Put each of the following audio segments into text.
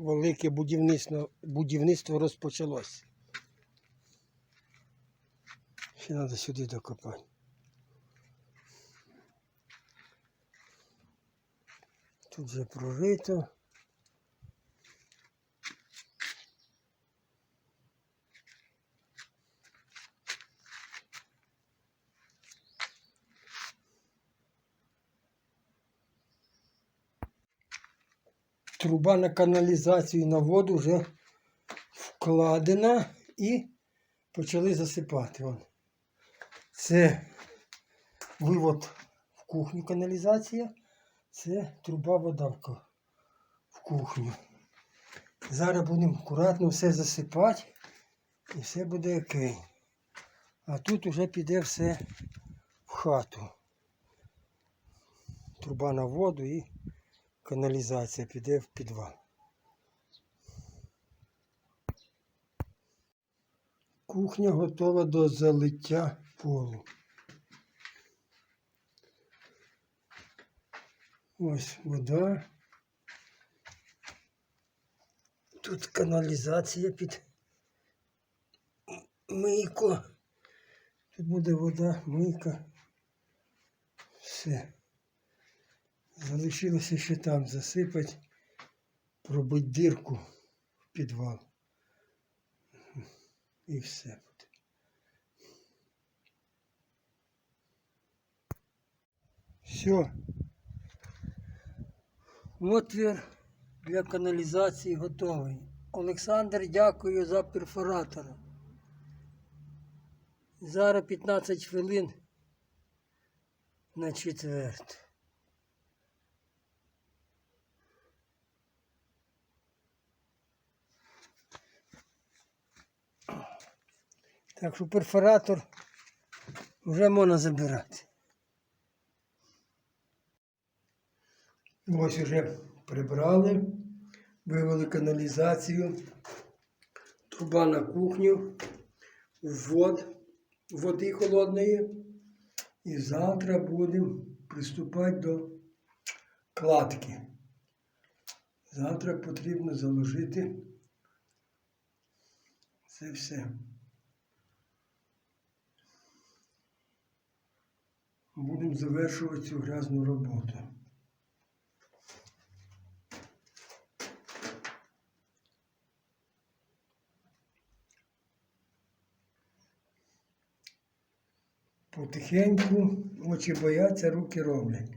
велике будівництво, будівництво розпочалось. Ще треба сюди докопати. Тут вже прорито. Труба на каналізацію на воду вже вкладена і почали засипати. Вон. Це вивод в кухню каналізація, це труба вода в кухню. Зараз будемо акуратно все засипати і все буде окей. А тут вже піде все в хату. Труба на воду і каналізація піде в підвал. Кухня готова до залиття полу. Ось вода. Тут каналізація під мийку. Тут буде вода, мийка. Все. Залишилося ще там засипати, пробити дірку в підвал. І все. Все. Отвір для каналізації готовий. Олександр, дякую за перфоратора. Зараз 15 хвилин на четверть. Так що перфоратор вже можна забирати. Ось вже прибрали, вивели каналізацію, труба на кухню, ввод води холодної. І завтра будемо приступати до кладки. Завтра потрібно заложити це все. Будемо завершувати цю грязну роботу. Потихеньку очі бояться, руки роблять.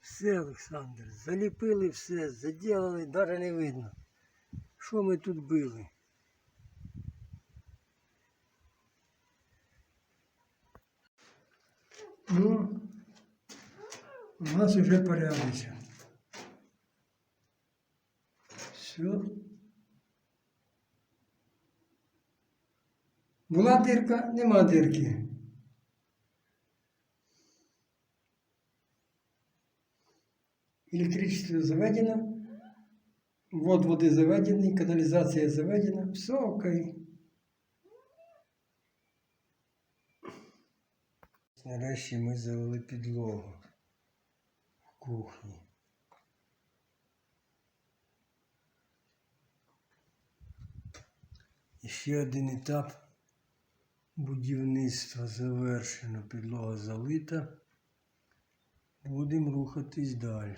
Все, Олександр, заліпили все, заділили, навіть не видно. Що ми тут били? Ну, у нас вже порядочок. Все. Була дирка, нема дирки. Електричество заведено, ввод води заведений, каналізація заведена, все окей. Нарешті ми завели підлогу в кухні. І ще один етап будівництва завершено, підлога залита. Будемо рухатись далі.